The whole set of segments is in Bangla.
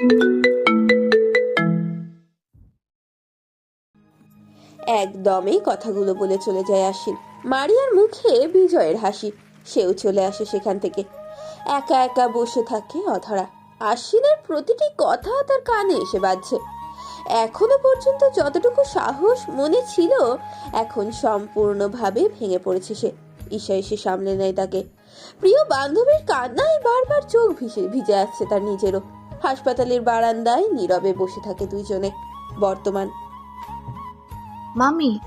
একদমই কথাগুলো বলে চলে যায় আশ্বিন। মারিয়ার মুখে বিজয়ের হাসি। সেও চলে আসে সেখান থেকে। একা একা বসে থাকে অধরা। আশ্বিনের প্রতিটি কথা তার কানে এসে বাজছে। এখনও পর্যন্ত যতটুকু সাহস মনে ছিল, এখন সম্পূর্ণভাবে ভেঙে পড়েছে সে। ঈশা এসে সামলে নেয় তাকে। প্রিয় বান্ধবীর কান্নায় বারবার চোখ ভিজে ভিজে আসছে তার নিজেরও। হাসপাতালের বারান্দায় নীরবে বসে থাকে দুইজনে। বর্তমান। মামি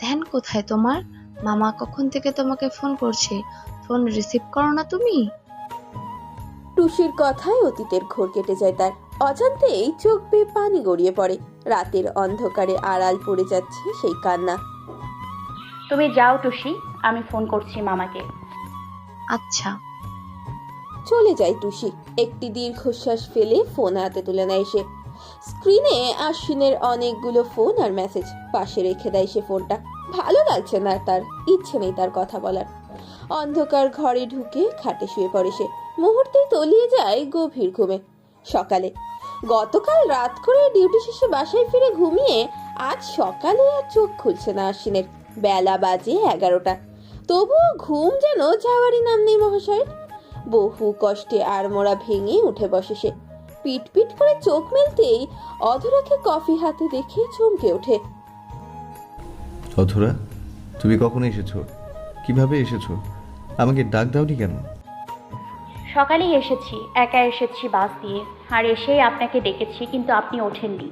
ধ্যান কোথায় তোমার? মামা কখন থেকে তোমাকে ফোন করছে? ফোন রিসিভ করো না তুমি? টুসির কথায় অতীতের ঘোর কেটে যায় তার। অজান্তেই চোখ বেয়ে পানি গড়িয়ে পড়ে। রাতের অন্ধকারে আড়াল পড়ে যাচ্ছে সেই কান্না। তুমি যাও টুসি আমি ফোন করছি মামাকে। আচ্ছা। চলে যায় টুসি। একটি দীর্ঘশ্বাস ফেলে ফোন হাতে তুলে নেয় সে। স্ক্রিনে আশ্বিনের অনেকগুলো ফোন আর মেসেজ। পাশে রেখে দেয় সে ফোনটা। ভালো লাগছে না তার। ইচ্ছে নেই তার কথা বলার। অন্ধকার ঘরে ঢুকে খাটে শুয়ে পড়ে সে। মুহূর্তেই তলিয়ে যায় গভীর ঘুমে। সকালে। গতকাল রাত করে ডিউটি শেষে বাসায় ফিরে ঘুমিয়ে আজ সকালে আর চোখ খুলছে না আশ্বিনের। বেলা বাজে এগারোটা। তবুও ঘুম যেন যাওয়ারই নাম নেই মহাশয়ের। বহু কষ্টে আড়মোড়া ভেঙে উঠে বসে সে। পিট পিট করে চোখ মেলতেই অধরাকে কফি হাতে দেখে চমকে ওঠে। অধরা তুমি কখন এসেছ? কীভাবে এসেছ? আমাকে ডাক দাওনি কেন? সকালেই এসেছি একা এসেছি বাস দিয়ে। আর এসেই আপনাকে ডেকেছি কিন্তু আপনি ওঠেননি।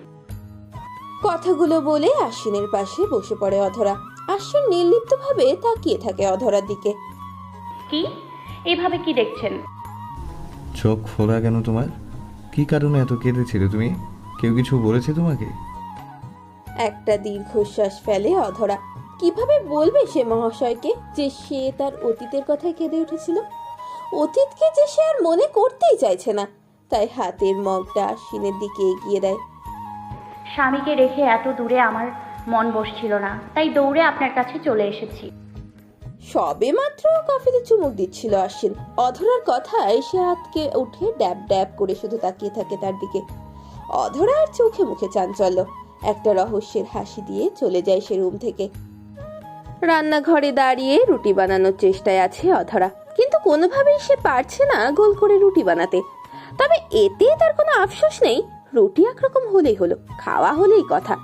কথাগুলো বলে আশ্বিনের পাশে বসে পড়ে অধরা। আশ্বিন নির্লিপ্তভাবে তাকিয়ে থাকে অধরার দিকে। কি? এইভাবে কি দেখছেন? চোখ খোলা কেন তোমার? কি কারণে এত কেঁদেছিলে তুমি? কেউ কিছু বলেছে তোমাকে? একটা দীর্ঘশ্বাস ফেলে অধরা। কীভাবে বলবে সে মহাশয়কে যে সে তার অতীতের কথায় কেঁদে উঠেছিল? অতীতকে যে সে আর মনে করতেই চাইছে না তাই হাতের মগটা আশ্বিনের দিকে এগিয়ে দেয়। স্বামীকে রেখে এত দূরে আমার মন বসছিল না তাই দৌড়ে আপনার কাছে চলে এসেছি। সবে মাত্র কফিতে চুমুক দিচ্ছিল আশ্বিন। অধরার কথায় সে হাতকে উঠে ড্যাব ড্যাব করে শুধু তাকিয়ে থাকে তার দিকে। অধরার চোখে মুখে চাঞ্চল্য। একটা রহস্যের হাসি দিয়ে চলে যায় সে রুম থেকে। রান্নাঘরে দাঁড়িয়ে রুটি বানানোর চেষ্টায় আছে অধরা। কিন্তু কোনোভাবেই সে পারছে না গোল করে রুটি বানাতে। তবে এতে তার কোনো আফসোস নেই। রুটি একরকম হলেই হলো, খাওয়া হলেই কথা।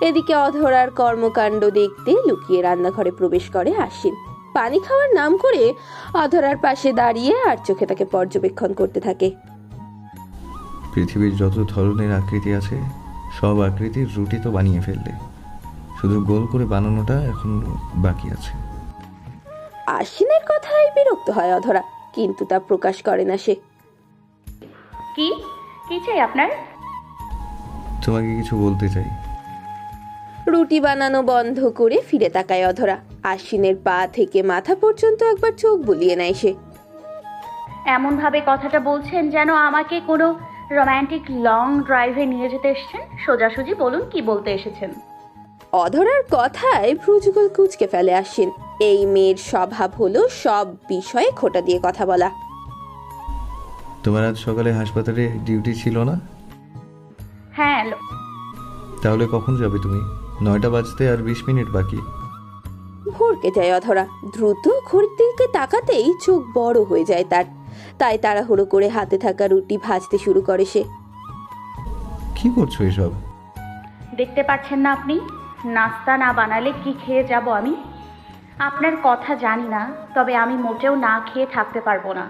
এদিকে অধরার কর্মকাণ্ড দেখতে লুকিয়ে রান্নাঘরে প্রবেশ করে আশ্বিন। পানি খাওয়ার নাম করে অধরার পাশে দাঁড়িয়ে আর চোখে তাকে পর্যবেক্ষণ করতে থাকে। পৃথিবীর যত ধরনের আকৃতি আছে সব আকৃতির রুটি তো বানিয়ে ফেললে। শুধু গোল করে বানানোটা এখন বাকি আছে। আশ্বিনের কথায় বিরক্ত হয় অধরা কিন্তু তা প্রকাশ করে না সে। কি? কি চাই আপনার? তোমাকে কিছু বলতে চাই। রুটি বানানো বন্ধ করে ফিরে তাকায় অধরা আশ্বিনের পা থেকে মাথা পর্যন্ত একবার চোখ বুলিয়ে নেয় সে। এমনভাবে কথাটা বলছেন যেন আমাকে কোনো রোম্যান্টিক লং ড্রাইভে নিয়ে যেতে এসেছেন? সোজাসুজি বলুন কি বলতে এসেছেন। অধরার কথায় ভ্রুযুগল কুচকে ফেলে আশ্বিন। এই মেয়ের স্বভাব হলো সব বিষয়ে খোটা দিয়ে কথা বলা। তোমার আজ সকালে হাসপাতালে ডিউটি ছিল না? হ্যাঁ তাহলে কখন যাবে তুমি? নয়টা বাজতে আর বিশ মিনিট বাকি। ভরকে যায় অধরা। দ্রুত ঘড়ির দিকে তাকাতেই চোখ বড় হয়ে যায় তার। তাই তাড়াহুড়ো করে হাতে থাকা রুটি ভাজতে শুরু করে সে। কি করছ এসব? দেখতে পাচ্ছেন না আপনি? নাস্তা না বানালে কি খেয়ে যাব আমি? আপনার কথা জানি না তবে আমি মোটেও না খেয়ে থাকতে পারব না।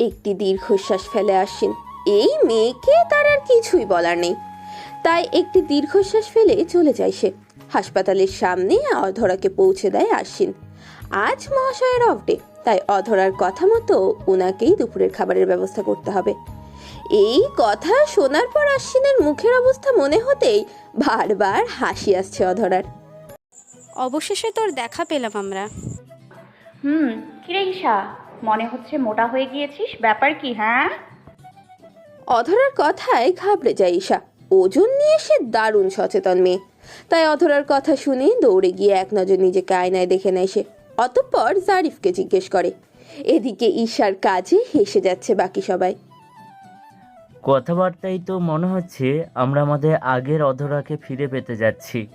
একটি দীর্ঘশ্বাস ফেলে আসেন। এই মেয়েকে তার আর কিছুই বলার নেই। তাই একটি দীর্ঘশ্বাস ফেলে চলে যায় সে। হাসপাতালের সামনে অধরাকে পৌঁছে দেয় আশ্বিন। আজ মহাশয়ের অফ ডে তাই অধরার কথা মতো ওনাকেই দুপুরের খাবারের ব্যবস্থা করতে হবে। এই কথা শোনার পর আশ্বিনের মুখের অবস্থা মনে হতেই বারবার হাসি আসছে অধরার। অবশেষে তোর দেখা পেলাম আমরা। হুম কিরে ঈশা? মনে হচ্ছে মোটা হয়ে গিয়েছিস ব্যাপার কি হ্যাঁ? অধরার কথায় ঘাবড়ে যায় ঈশা। ওজন নিয়ে সে দারুণ সচেতন মেয়ে। তাই অধরার কথা শুনে দৌড়ে গিয়ে এক নজর নিজেকে আয়নায় দেখে নেয় সে। অতঃপর জারিফকে জিজ্ঞেস করে এদিকে ঈশার কাজে হেসে যাচ্ছে বাকি সবাই। কথাবার্তায় তো মনে হচ্ছে আমরা আমাদের আগের অধরাকে ফিরে পেতে যাচ্ছি।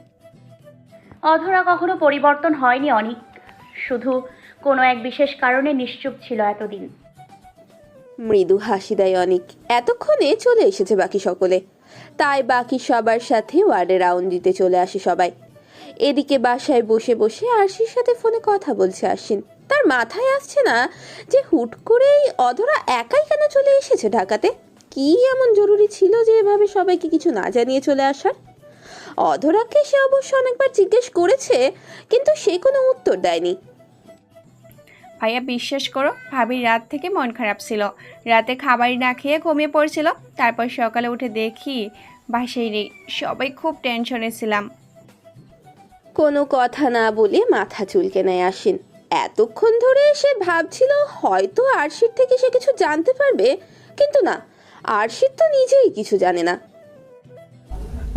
অধরা কখনো পরিবর্তন হয়নি অনেক। শুধু কোনো এক বিশেষ কারণে নিশ্চুপ ছিল এতদিন। মৃদু হাসি দেয় অনেক। এতক্ষণে চলে এসেছে বাকি সকলে। তাই বাকি সবার সাথে ওয়ার্ডে রাউন্ড দিতে চলে আসে সবাই। এদিকে বাসায় বসে বসে আরশির সাথে ফোনে কথা বলছে আশ্বিন। তার মাথায় আসছে না যে হুট করেই অধরা একাই কেন চলে এসেছে ঢাকাতে? কি এমন জরুরি ছিল যে এভাবে সবাইকে কিছু না জানিয়ে চলে আসার? অধরাকে সে অবশ্য অনেকবার জিজ্ঞেস করেছে, কিন্তু সে কোনো উত্তর দেয়নি। ভাইয়া বিশ্বাস করো ভাবির রাত থেকে মন খারাপ ছিল। রাতে খাবার না খেয়ে ঘুমিয়ে পড়ছিল। তারপর সকালে উঠে দেখি বাসায় নেই। সবাই খুব টেনশনে ছিলাম। কোনো কথা না বলে মাথা চুলকে নেয় আশ্বিন। এতক্ষণ ধরে সে ভাবছিল হয়তো আরশির থেকে সে কিছু জানতে পারবে কিন্তু না আরশির তো নিজেই কিছু জানে না।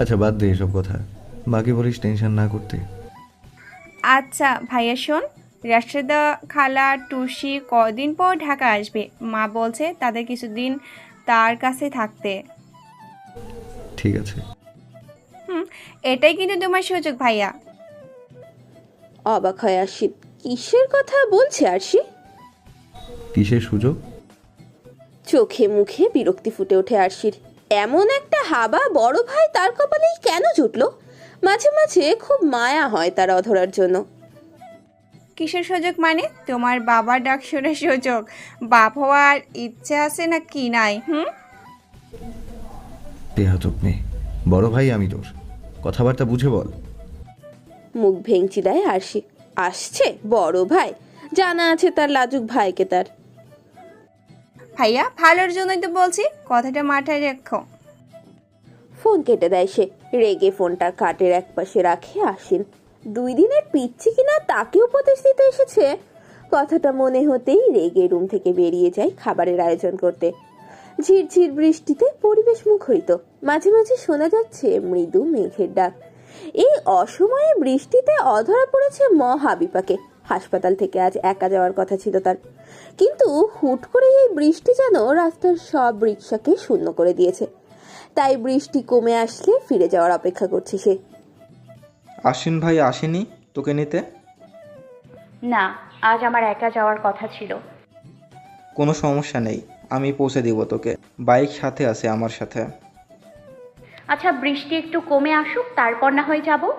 আচ্ছা বাদ দে এসব কথা। বাকি বলিস টেনশন না করতে। আচ্ছা ভাইয়া শোন রাশেদা খালা টুসি কদিন পর ঢাকা আসবে? মা বলছে তাদের কিছুদিন তার কাছে থাকতে। ঠিক আছে। হুম এটাই কিন্তু তোমার সুযোগ ভাইয়া। অবাক হয় আশ্বিন কিসের কথা বলছে আরশি? কিসের সুযোগ? চোখে মুখে বিরক্তি ফুটে ওঠে আরশির। এমন একটা হাবা বড় ভাই তার কপালেই কেন জুটলো? মাঝে মাঝে খুব মায়া হয় তার অধরার জন্য। কিসের সুযোগ মানে? তোমার বাবার ডাক শুনে সুযোগ। বাপ হওয়ার ইচ্ছে আছে না কি নাই হুম? দেহাতক মেয়ে বড় ভাই আমি তোর। কথাবার্তা বুঝে বল। মুখ ভেঙচি দেয় আরশি। আসছে বড় ভাই। জানা আছে তার লাজুক ভাইকে তার। ভাইয়া ভালোর জন্যই তো বলছি কথাটা মাথায় রেখো। ফোন কেটে দেয় সে। রেগে ফোনটা কাটের একপাশে রাখে আসেন দুই দিনের পিচ্ছি কিনা তাকে উপদেশ দিতে এসেছে? কথাটা মনে হতেই রেগে রুম থেকে বেরিয়ে যায় খাবারের আয়োজন করতে। ঝিরঝির বৃষ্টিতে পরিবেশ মুখরিত। মাঝে মাঝে শোনা যাচ্ছে মৃদু মেঘের ডাক। এই অসময়ে বৃষ্টিতে অধরা পড়েছে মহা বিপাকে হাসপাতাল থেকে আজ একা যাওয়ার কথা ছিল তার। কিন্তু হুট করে এই বৃষ্টি যেন রাস্তার সব রিক্সাকে শূন্য করে দিয়েছে। তাই বৃষ্টি কমে আসলে ফিরে যাওয়ার অপেক্ষা করছে সে। আশ্বিন ভাই আসেনি তোকে নিতে? না আজ আমার একা যাওয়ার কথা ছিল। কোনো সমস্যা নেই আমি পৌঁছে দিব তোকে। বাইক সাথে আছে আমার সাথে। আচ্ছা বৃষ্টি একটু কমে আসুক তারপর না হয় যাব।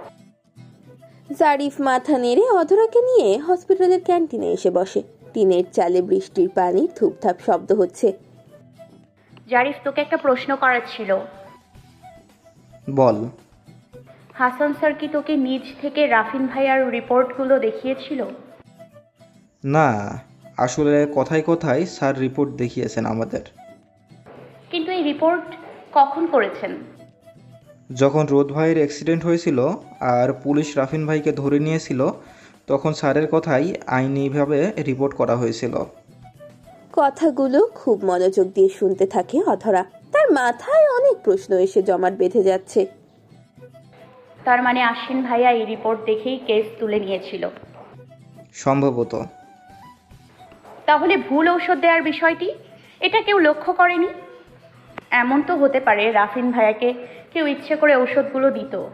জারিফ মাথা নেড়ে অধরাকে নিয়ে হসপিটালের ক্যান্টিনে এসে বসে। টিনের চালে বৃষ্টির পানি থুপথাপ শব্দ হচ্ছে। জারিফ তোকে একটা প্রশ্ন করার ছিল। বল। হাসান স্যার কি তোকে নিজ থেকে রাফিন ভাইয়ার রিপোর্টগুলো দেখিয়েছিল? না আসলে কথায় কথায় স্যার রিপোর্ট দেখিয়েছেন আমাদের। কিন্তু এই রিপোর্ট কখন করেছেন? যখন রোদ ভাইয়ের অ্যাক্সিডেন্ট হয়েছিল আর পুলিশ রাফিন ভাইকে ধরে নিয়েছিল তখন স্যারের কথাই আইনিভাবে রিপোর্ট করা হয়েছিল। কথাগুলো খুব মনোযোগ দিয়ে শুনতে থাকে অধরা। তার মাথায় অনেক প্রশ্ন এসে জমাট বেঁধে যাচ্ছে। তার মানে আশ্বিন ভাইয়া এই রিপোর্ট দেখেই কেস তুলে নিয়েছিল। সম্ভবত। তাহলে ভুল ঔষধ দেওয়ার বিষয়টি? এটা কেউ লক্ষ্য করেনি? এমন তো হতে পারে রাফিন ভাইয়াকে কেউ ইচ্ছে করে ঔষধগুলো দিত।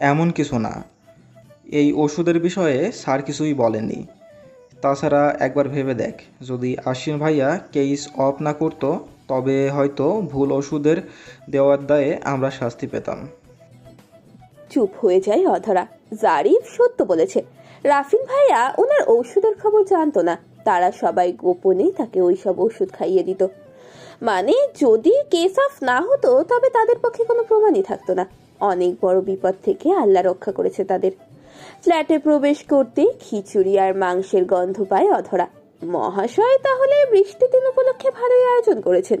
এমন কিছু না। এই ওষুধের বিষয়ে স্যার কিছুই বলেননি। তাছাড়া একবার ভেবে দেখ যদি আশ্বিন ভাইয়া কেস অফ না করতো তবে হয়তো ভুল ওষুধের দেওয়ার দায়ে আমরা শাস্তি পেতাম। চুপ হয়ে যায় অধরা। জারিফ সত্য বলেছে। রাফিন ভাইয়া ওনার ঔষধের খবর জানতো না। তারা সবাই গোপনে তাকে ওইসব ওষুধ খাইয়ে দিত। মানে যদি কেস অফ না হতো, তবে তাদের পক্ষে কোনো প্রমাণই থাকতো না। অনেক বড় বিপদ থেকে আল্লাহ রক্ষা করেছে তাদের। ফ্ল্যাটে প্রবেশ করতে খিচুড়ি আর মাংসের গন্ধ পায় অধরা। মহাশয় তাহলে বৃষ্টির দিন উপলক্ষে ভালোই আয়োজন করেছেন।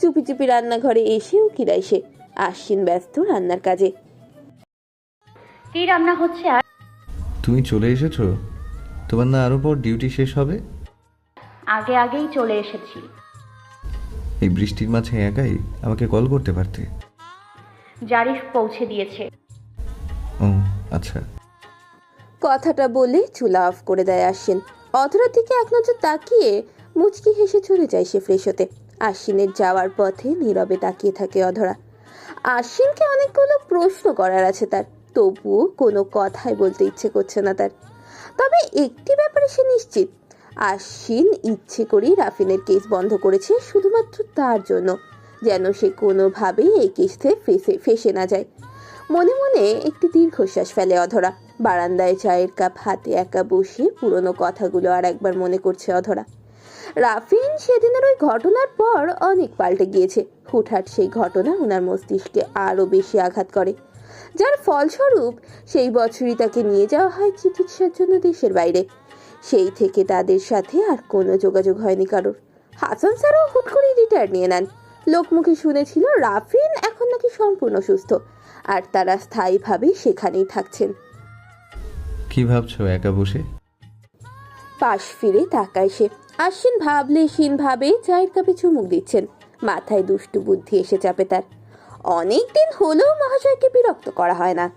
চুপি চুপি রান্নাঘরে এসে উকিরাই সে। আশ্বিন ব্যস্ত রান্নার কাজে। কি রান্না হচ্ছে আর তুমি চলে এসেছ? তোমার না আরও পর ডিউটি শেষ হবে? আগে আগেই চলে এসেছি। এই বৃষ্টির মাঝে একাই আমাকে কল করতে পারতে? জারিফ পৌঁছে দিয়েছে। ও আচ্ছা। কথাটা বলে চুলা অফ করে দেয় আসেন অধরার দিকে এক নজর তাকিয়ে মুচকি হেসে চলে যায় সে ফ্রেশ হতে। আশ্বিনের যাওয়ার পথে নীরবে তাকিয়ে থাকে অধরা। আশ্বিনকে অনেকগুলো প্রশ্ন করার আছে তার। তবুও কোনো কথাই বলতে ইচ্ছে করছে না তার। তবে একটি ব্যাপারে সে নিশ্চিত, আশ্বিন ইচ্ছে করেই রাফিনের কেস বন্ধ করেছে শুধুমাত্র তার জন্য, যেন সে কোনোভাবেই এই কেসে ফেসে ফেসে না যায়। মনে মনে একটি দীর্ঘশ্বাস ফেলে অধরা, বারান্দায় চায়ের কাপ হাতে একা বসে পুরনো কথাগুলো আর একবার মনে করছে অধরা। রাফিন সেদিনের ওই ঘটনার পর অনেক পাল্টে গিয়েছে, হুটহাট সেই ঘটনা ওনার মস্তিষ্কে আরও বেশি আঘাত করে। যার ফলস্বরূপ সেই বছরই তাকে নিয়ে যাওয়া হয় চিকিৎসার জন্য দেশের বাইরে। সেই থেকে তাদের সাথে আর কোনো যোগাযোগ হয়নি কারোর। হাসান স্যারও হুট করে রিটায়ার নিয়ে নেন। লোকমুখে শুনেছিল রাফিন এখন নাকি সম্পূর্ণ সুস্থ। আর তারা স্থায়ীভাবে সেখানেই থাকছেন। কি ভাবছ একা বসে? পাশ ফিরে তাকায় সে। আশ্বিন ভাবলে ভাবে চায়ের কাপে চুমুক দিচ্ছেন। মাথায় দুষ্টু বুদ্ধি এসে চাপে তার। অনেক দিন হলেও মহাশয়কে বিরক্ত করা হয় না।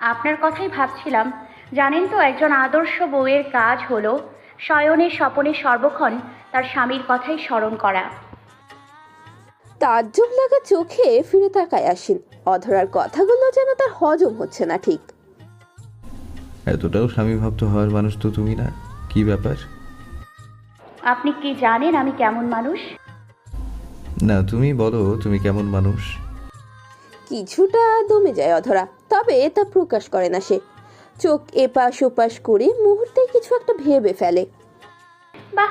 আপনার কথাই ভাবছিলাম। জানেন তো একজন আদর্শ বউয়ের কাজ হলো শয়নে স্বপনে সর্বক্ষণ তার স্বামীর কথাই স্মরণ করা। তাজ্জব লাগা চোখে ফিরে তাকায় আশ্বিন। অধরার কথাগুলো যেন তার হজম হচ্ছে না ঠিক। এতটাও স্বামী ভক্ত হওয়ার মানুষ তো তুমি না? কি ব্যাপার? আপনি কি জানেন আমি কেমন মানুষ? না তুমি বলো তুমি কেমন মানুষ? কিছুটা দমে যায় অধরা তবে তা প্রকাশ করে না সে। চোখ এপাশ ওপাশ করে মুহূর্তে কিছু একটা ভেবে ফেলে। বাহ!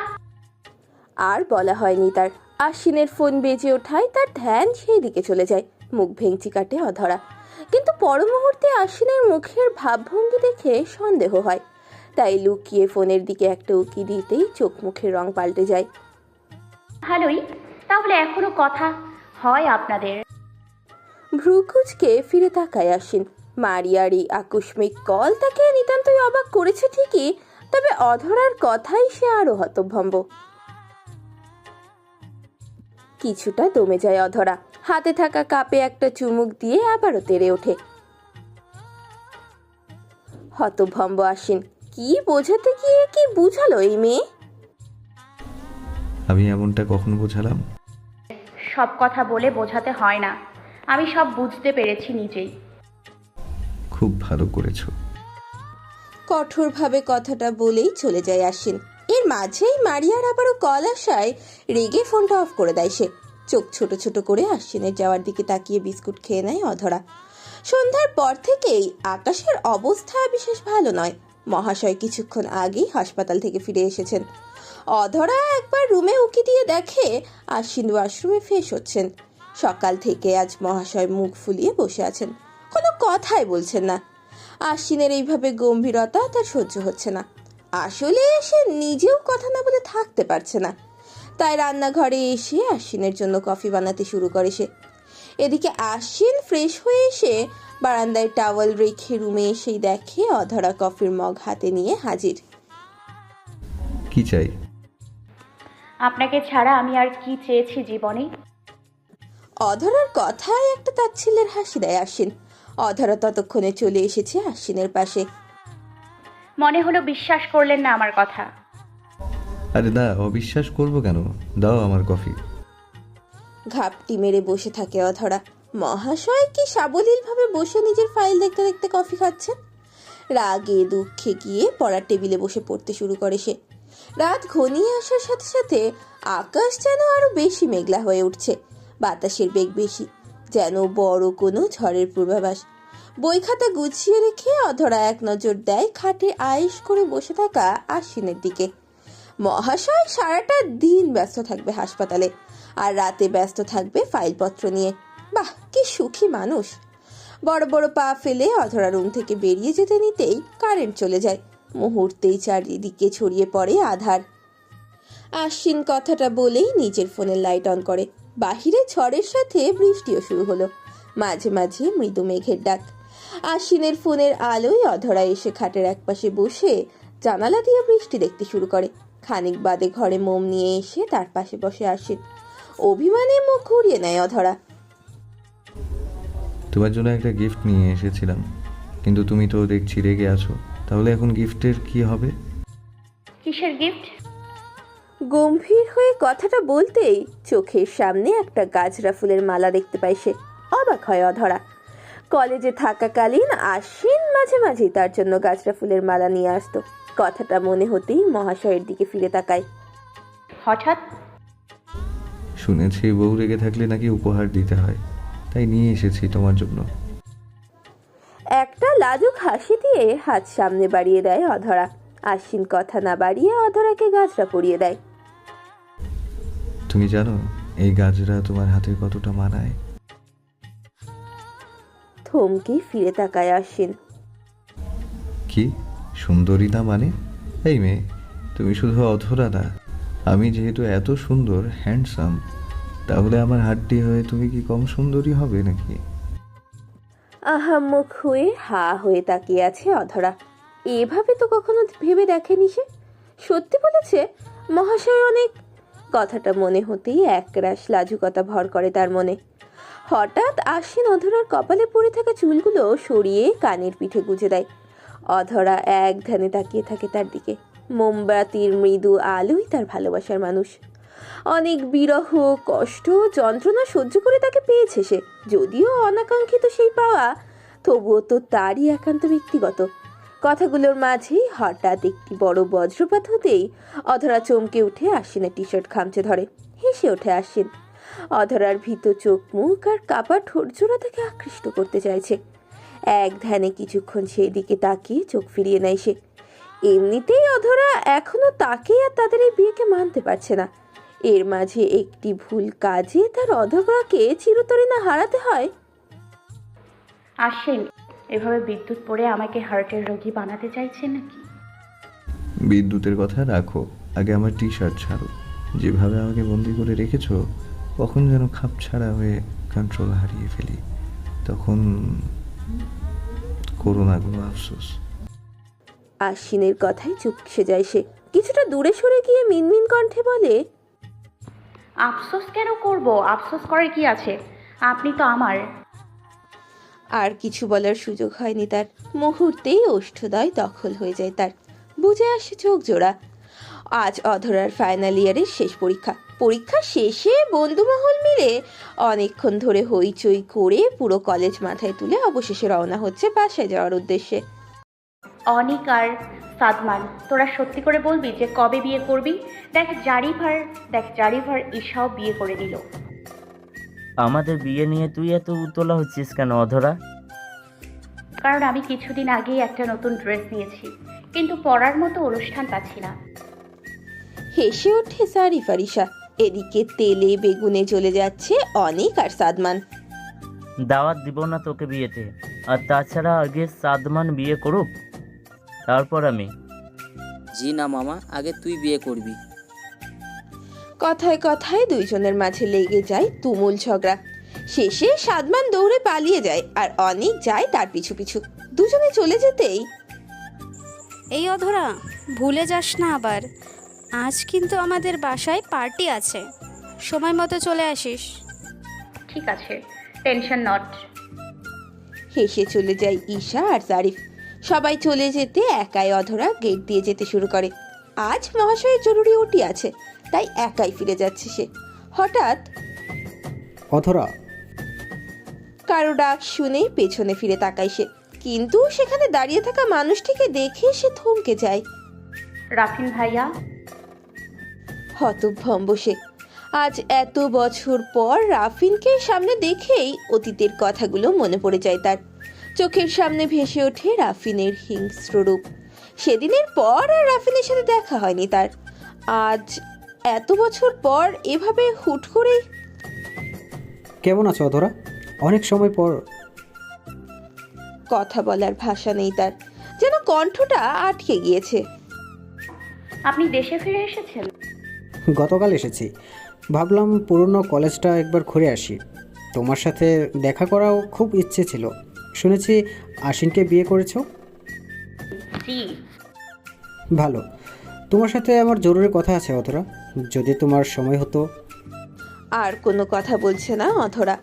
আর বলা হয়নি তার। আশ্বিনের ফোন বেজে ওঠায় তার ধ্যান সেই দিকে চলে যায় মুখ ভেঙচি কাটে অধরা। কিন্তু পর মুহূর্তে আশ্বিনের মুখের ভাবভঙ্গি দেখে সন্দেহ হয়। তাই লুকিয়ে ফোনের দিকে একটা উকি দিতেই চোখ মুখের রং পাল্টে যায়। ভালোই। তাহলে এখনও কথা হয় আপনাদের। ভ্রুকুচকে ফিরে তাকায় আশ্বিন। মারিয়ার এই আকস্মিক কল তাকে নিতান্তই অবাক করেছে ঠিকই তবে অধরার কথাই সে আরও হতভম্ব। কিছুটা দমে যায় অধরা। হাতে থাকা কাপে একটা চুমুক দিয়ে আবারও তেড়ে ওঠে। হতভম্ব আসেন কি বোঝাতে গিয়ে কি বুঝালো এই মেয়ে? আমি এমনটা কখন বোঝালাম? সব কথা বলে বোঝাতে হয় না। আমি সব বুঝতে পেরেছি নিজেই। খুব ভালো করেছ। কঠোরভাবে কথাটা বলেই চলে যায় আশ্বিন। এর মাঝেই মারিয়ার আবারও কল আসায় রেগে ফোনটা অফ করে দেয় সে। চোখ ছোট ছোট করে আশ্বিনের যাওয়ার দিকে তাকিয়ে বিস্কুট খেয়ে নেয় অধরা। সন্ধ্যার পর থেকেই আকাশের অবস্থা বিশেষ ভালো নয়। মহাশয় কিছুক্ষণ আগেই হাসপাতাল থেকে ফিরে এসেছেন। অধরা একবার রুমে উকি দিয়ে দেখে আশ্বিন ওয়াশরুমে ফ্রেশ হচ্ছেন। সকাল থেকে আজ মহাশয় মুখ ফুলিয়ে বসে আছেন। কোনো কথাই বলছেন না। আশ্বিনের এইভাবে গম্ভীরতা তার সহ্য হচ্ছে না। আসলে সে নিজেও কথা না বলে থাকতে পারছে না। তাই রান্নাঘরে এসে আশ্বিনের জন্য কফি বানাতে শুরু করে সে। এদিকে আশ্বিন ফ্রেশ হয়ে এসে বারান্দায় টাওয়াল রেখে রুমে এসেই দেখে অধরা কফির মগ হাতে নিয়ে হাজির। কি চাই? আপনাকে ছাড়া আমি আর কি চেয়েছি জীবনে? অধরার কথায় একটা তাচ্ছিল্যের হাসি দেয় আশ্বিন। অধরা ততক্ষণে চলে এসেছে আশ্বিনের পাশে। মনে হলো বিশ্বাস করলেন না আমার কথা। আরে না অবিশ্বাস করব কেন? দাও আমার কফি। ঘাপটি মেরে বসে থাকে অধরা। মহাশয় কি সাবলীলভাবে বসে নিজের ফাইল দেখতে দেখতে কফি খাচ্ছেন? রাগে দুঃখে গিয়ে পড়ার টেবিলে বসে পড়তে শুরু করে সে। রাত ঘনিয়ে আসার সাথে সাথে আকাশ যেন আরও বেশি মেঘলা হয়ে উঠছে। বাতাসের বেগ বেশি, যেন বড় কোনো ঝড়ের পূর্বাভাস। বই খাতা গুছিয়ে রেখে অধরা এক নজর দেয় খাটে আয়েশ করে বসে থাকা আশ্বিনের দিকে। মহাশয় সারাটা দিন ব্যস্ত থাকবে হাসপাতালে আর রাতে ব্যস্ত থাকবে ফাইলপত্র নিয়ে। বাহ, কি সুখী মানুষ। বড় বড় পা ফেলে অধরা রুম থেকে বেরিয়ে যেতে নিতেই কারেন্ট চলে যায়। মুহূর্তেই চারিদিকে ছড়িয়ে পড়ে আধার। আশ্বিন কথাটা বলেই নিজের ফোনের লাইট অন করে। বাহিরে ঝড়ের সাথে বৃষ্টিও শুরু হলো। মাঝে মাঝে মৃদু মেঘের ডাক। আশ্বিনের ফোনের আলোয় অধরা এসে খাটের একপাশে বসে জানালা দিয়ে বৃষ্টি দেখতে শুরু করে। খানিক বাদে ঘরে মোম নিয়ে এসে তার পাশে বসে আশ্বিন। অভিমানে মুখ ঘুরিয়ে নেয় অধরা। তোমার জন্য একটা গিফট নিয়ে এসেছিলাম। কিন্তু তুমি তো দেখছি রেগে আছো। তাহলে এখন গিফটের কি হবে? কিসের গিফট? গম্ভীর হয়ে কথাটা বলতেই চোখের সামনে একটা গাজরা ফুলের মালা দেখতে পায় সে। অবাক হয় অধরা। কলেজে থাকাকালীন আশ্বিন মাঝে মাঝেই তার জন্য গাজরা ফুলের মালা নিয়ে আসতো। কথাটা মনে হতেই মহাশয়ের দিকে ফিরে তাকায়। হঠাৎ? শুনেছি বউ রেগে থাকলে নাকি উপহার দিতে হয়। তাই নিয়ে এসেছি তোমার জন্য। একটা লাজুক হাসি দিয়ে হাত সামনে বাড়িয়ে দেয় অধরা। আশ্বিন কথা না বাড়িয়ে অধরাকে গাছরা পরিয়ে দেয়। তুমি জানো এই গাজরা তোমার হাতে কতটা মানায়? থমকে ফিরে তাকায় আশ্বিন। কি? সুন্দরী না মানে? এই মেয়ে তুমি শুধু অধরা না। আমি যেহেতু এত সুন্দর হ্যান্ডসাম তাহলে আমার হাড্ডি হয়ে তুমি কি কম সুন্দরী হবে নাকি? আহাম্মক হয়ে হা হয়ে তাকিয়ে আছে অধরা। এভাবে তো কখনো ভেবে দেখেনি সে। সত্যি বলেছে, মহাশয় অনেক কথাটা মনে হতেই একরাশ লাজুকতা ভর করে তার মনে। হঠাৎ আশ্বিন অধরার কপালে পড়ে থাকা চুলগুলো সরিয়ে কানের পিঠে গুঁজে দেয়। অধরা এক ধ্যানে তাকিয়ে থাকে তার দিকে। মোমবাতির মৃদু আলোই তার ভালোবাসার মানুষ। অনেক বিরহ, কষ্ট, যন্ত্রণা সহ্য করে তাকে পেয়েছে সে। যদিও অনাকাঙ্ক্ষিত সেই পাওয়া, তবুও তো তারই একান্ত ব্যক্তিগত। কথাগুলোর মাঝেই হঠাৎ একটি বড় বজ্রপাত হতেই অধরা চমকে উঠে আশ্বিনের টি শার্ট খামচে ধরে। হেসে ওঠে আশ্বিন। অধরার ভীত চোখ, মুখ আর কাপা ঠোরজোড়া তাকে আকৃষ্ট করতে চাইছে। এক ধ্যানে কিছুক্ষণ সেই দিকে তাকিয়ে চোখ ফিরিয়ে নেয় সে। এমনিতেই অধরা এখনও তাকে আর তাদের এই বিয়েকে মানতে পারছে না। এর মাঝে একটি ভুল কাজে তার অধরাকে চিরতরে না হারাতে হয়। আসেন এভাবে বিদ্যুৎ পড়ে আমাকে হার্টের রোগী বানাতে চাইছেন নাকি? বিদ্যুতের কথা রাখো আগে আমার টি শার্ট ছাড়ো। যেভাবে আমাকে বন্দি করে রেখেছো কখন যেন খাপ ছাড়া হয়ে কন্ট্রোল হারিয়ে ফেলি। তখন করো না কোনো আফসোস। আশ্বিনের কথায় চুপসে যায় সে। কিছুটা দূরে সরে গিয়ে মিনমিন কণ্ঠে বলে আফসোস কেন করব? আফসোস করার কি আছে? আপনি তো আমার। আর কিছু বলার সুযোগ হয়নি তার। মুহূর্তেই ওষ্ঠদয় দখল হয়ে যায় তার। বুঝে আসে চোখ জোড়া। আজ অধরার ফাইনাল ইয়ারের শেষ পরীক্ষা। পরীক্ষা শেষে বন্ধুমহল মিলে অনেকক্ষণ ধরে হইচই করে পুরো কলেজ মাথায় তুলে অবশেষে রওনা হচ্ছে বাসায় যাওয়ার উদ্দেশ্যে। অনিক আর সাদমান তোরা সত্যি করে বলবি যে কবে বিয়ে করবি? দেখ জারিভার দেখ জারিভার ঈশাও বিয়ে করে দিল। আমাদের বিয়ে নিয়ে তুই এত উতলা হচ্ছিস কেন অধরা? কারণ আমি কিছুদিন আগেই একটা নতুন ড্রেস নিয়েছি কিন্তু পরার মতো অনুষ্ঠান পাচ্ছি না। হেসে ওঠে সারি ফারিসা এদিকে তেলে বেগুনে চলে যাচ্ছে অনেক আর সাদমান। দাওয়াত দিব না তোকে বিয়েতে আর তাছাড়া আগে সাদমান বিয়ে করুক। তারপর আমি। জি না মামা আগে তুই বিয়ে করবি। কথায় কথায় দুইজনের মাঝে লেগে যায় তুমুল ঝগড়া। শেষে সাদমান দৌড়ে পালিয়ে যায় আর অনেক যায় তার পিছু পিছু। দুজনে চলে যেতেই এই অধরা ভুলে যাস না আবার। আজ কিন্তু আমাদের বাসায় পার্টি আছে। সময় মতো চলে আসিস। ঠিক আছে টেনশন নট। হেসে চলে যায় ঈশা আর জারিফ। সবাই চলে যেতে একাই অধরা গেট দিয়ে যেতে শুরু করে। আজ মহাশয়ের জরুরি ওটি আছে তাই একাই ফিরে যাচ্ছে সে। হঠাৎ অধরা। কারও ডাক শুনে পেছনে ফিরে তাকায় সে। কিন্তু সেখানে দাঁড়িয়ে থাকা মানুষটিকে দেখে সে থমকে যায়। রাফিন ভাইয়া। হতভম্ব সে। আজ এত বছর পর রাফিনকে সামনে দেখেই অতীতের কথাগুলো মনে পড়ে যায় তার। চোখের সামনে ভেসে ওঠে রাফিনের হিংস্র রূপ। সেদিনের পর আর রাফিনের সাথে দেখা হয়নি তার। আজ এত বছর পর এভাবে হুট করে কেমন আছো অধরা? অনেক সময় পর কথা বলার ভাষা নেই তার। যেন কণ্ঠটা আটকে গিয়েছে। আপনি দেশে ফিরে এসেছেন? গতকাল এসেছি। ভাবলাম পুরনো কলেজটা একবার ঘুরে আসি। তোমার সাথে দেখা করাও খুব ইচ্ছে ছিল। শুনেছি আশিনকে বিয়ে করেছ? জি। ভালো। তোমার সাথে আমার জরুরি কথা আছে অধরা যদি তোমার সময় হতো। আর কোনো কথা বলছে না অধরা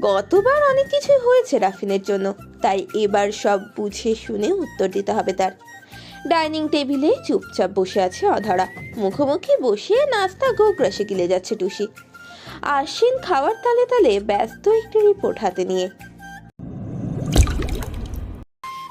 গতবার অনেক কিছু হয়েছে রাফিনের জন্য তাই এবার সব বুঝে শুনে উত্তর দিতে হবে তার। ডাইনিং টেবিলে চুপচাপ বসে আছে অধরা। মুখোমুখি বসে নাস্তা গোগ্রাসে গিলে যাচ্ছে টুসি। আশ্বিন খাওয়ার তালে তালে ব্যস্ত একটি রিপোর্ট হাতে নিয়ে